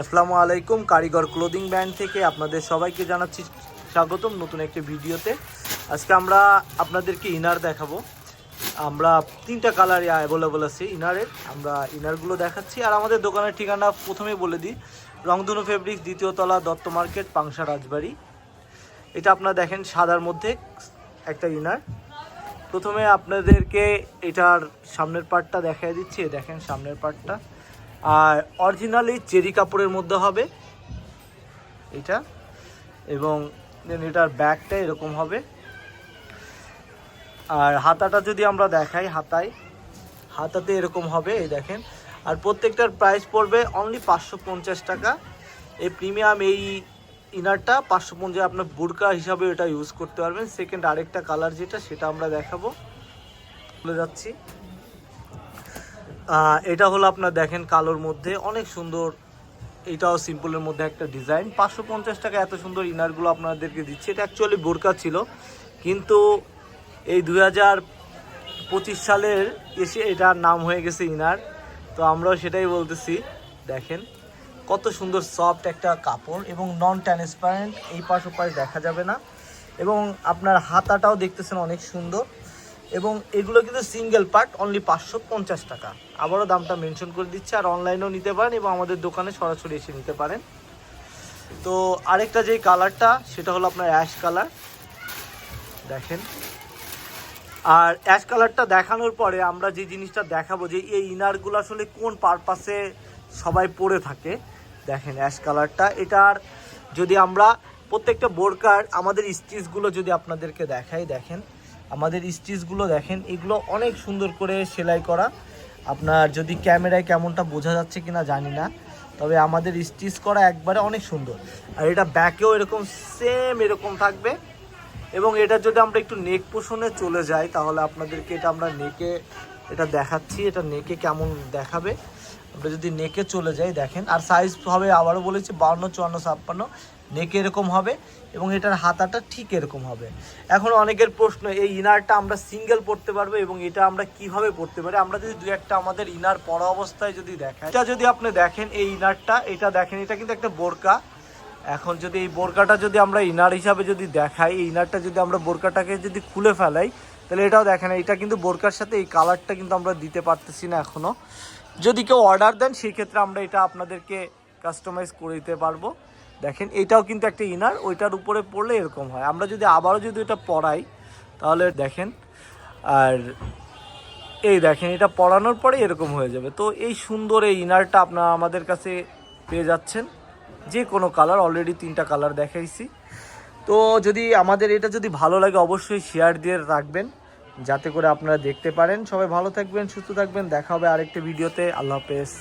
আসসালামু আলাইকুম, কারিগর ক্লোদিং ব্র্যান্ড থেকে আপনাদের সবাইকে জানাচ্ছি স্বাগতম নতুন একটি ভিডিওতে। আজকে আমরা আপনাদেরকে ইনার দেখাবো। আমরা তিনটা কালার অ্যাভেলেবল আছে ইনারের। আমরা ইনারগুলো দেখাচ্ছি। আর আমাদের দোকানের ঠিকানা প্রথমেই বলে দিই, রংধনু ফেব্রিক্স দ্বিতীয় তলা, দত্ত মার্কেট পাংশা রাজবাড়ি। এটা আপনারা দেখেন সাদার মধ্যে একটা ইনার। প্রথমে আপনাদেরকে এটার সামনের পার্টটা দেখাই দিচ্ছি। দেখেন সামনের পার্টটা আর অরিজিনালি চেরি কাপড়ের মধ্যে হবে। এটা এবং দেন এটার ব্যাগটা এরকম হবে। আর হাতাটা যদি আমরা দেখাই হাতায়, হাতাতে এরকম হবে, এই দেখেন। আর প্রত্যেকটার প্রাইস পড়বে অনলি পাঁচশো পঞ্চাশ টাকা। এই প্রিমিয়াম এই ইনারটা পাঁচশো পঞ্চাশ আপনার বুরকা হিসাবে এটা ইউজ করতে পারবেন। সেকেন্ড আরেকটা কালার যেটা, সেটা আমরা দেখাবো। বলে যাচ্ছি। এটা হলো আপনার দেখেন কালোর মধ্যে। অনেক সুন্দর, এটাও সিম্পলের মধ্যে একটা ডিজাইন পাঁচশো পঞ্চাশ টাকা এত সুন্দর ইনারগুলো আপনাদেরকে দিচ্ছে। এটা অ্যাকচুয়ালি বোরকা ছিল। কিন্তু এই দুই হাজার পঁচিশ সালের এসে এটার নাম হয়ে গেছে ইনার তো আমরাও সেটাই বলতেছি। দেখেন, কত সুন্দর সফট একটা কাপড় এবং নন ট্রান্সপারেন্ট এই পাশ ওপাশ দেখা যাবে না। এবং আপনার হাতাটাও দেখতেছেন অনেক সুন্দর। এবং এগুলো কিন্তু সিঙ্গেল পার্ট অনলি পাঁচশো পঞ্চাশ টাকা। আবারও দামটা মেনশন করে দিচ্ছে, আর অনলাইনেও নিতে পারেন এবং আমাদের দোকানে সরাসরি এসে নিতে পারেন। তো আরেকটা যেই কালারটা সেটা হলো আপনার অ্যাশ কালার দেখেন। আর অ্যাশ কালারটা দেখানোর পরে আমরা যে জিনিসটা দেখাবো, যে এই ইনারগুলো আসলে কোন পারপাসে সবাই পরে থাকে, দেখেন অ্যাশ কালারটা এটার যদি আমরা প্রত্যেকটা বোরকার, আমাদের স্টিচগুলো যদি আপনাদেরকে দেখাই, দেখেন। আমাদের স্টিচগুলো দেখেন, এগুলো অনেক সুন্দর করে সেলাই করা। আপনার যদি ক্যামেরায় কেমনটা বোঝা যাচ্ছে কিনা জানি না, তবে আমাদের স্টিচ করা একবারে অনেক সুন্দর। আর এটা ব্যাকেও এরকম সেম এরকম থাকবে। এবং এটা যদি আমরা একটু নেক পোষণে চলে যাই, তাহলে আপনাদেরকে এটা আমরা নেকে এটা দেখাচ্ছি, এটা নেকে কেমন দেখাবে। আমরা যদি নেকে চলে যাই, দেখেন, আর সাইজ হবে আবারও বলেছি বাউন্ন, চুয়ান্ন, ছাপ্পান্ন। নেকে এরকম হবে এবং এটার হাতাটা ঠিক এরকম হবে। এখন অনেকের প্রশ্ন, এই ইনারটা আমরা সিঙ্গেল পড়তে পারব এবং এটা আমরা কীভাবে পড়তে পারি? আমরা যদি দু একটা আমাদের ইনার পরা অবস্থায় যদি দেখেন এটা যদি আপনি দেখেন, এই ইনারটা, এটা দেখেন, এটা কিন্তু একটা বোরকা। এখন যদি এই বোরকাটা যদি আমরা ইনার হিসাবে যদি দেখাই, এই ইনারটা যদি আমরা বোরকাটাকে যদি খুলে ফেলাই, তাহলে এটাও দেখেন, এটা কিন্তু বোরকার সাথে এই কালারটা কিন্তু আমরা দিতে পারতেছি না এখনও। যদি কেউ অর্ডার দেন সেই ক্ষেত্রে আমরা এটা আপনাদেরকে কাস্টমাইজ করে দিতে পারব। দেখেন, এটাও কিন্তু একটা ইনার ওইটার উপরে পড়লে এরকম হয়। আমরা যদি আবারও যদি এটা পরাই, তাহলে দেখেন, আর এই দেখেন, এটা পরানোর পরে এরকম হয়ে যাবে। তো এই সুন্দর এই ইনারটা আপনারা আমাদের কাছে পেয়ে যাচ্ছেন। যে কোনো কালার অলরেডি তিনটা কালার দেখাইছি। তো যদি আমাদের এটা যদি ভালো লাগে, অবশ্যই শেয়ার দিয়ে রাখবেন। যাতে করে আপনারা দেখতে পারেন। সবাই ভালো থাকবেন, সুস্থ থাকবেন। দেখা হবে আরেকটি ভিডিওতে। আল্লাহ হাফেজ।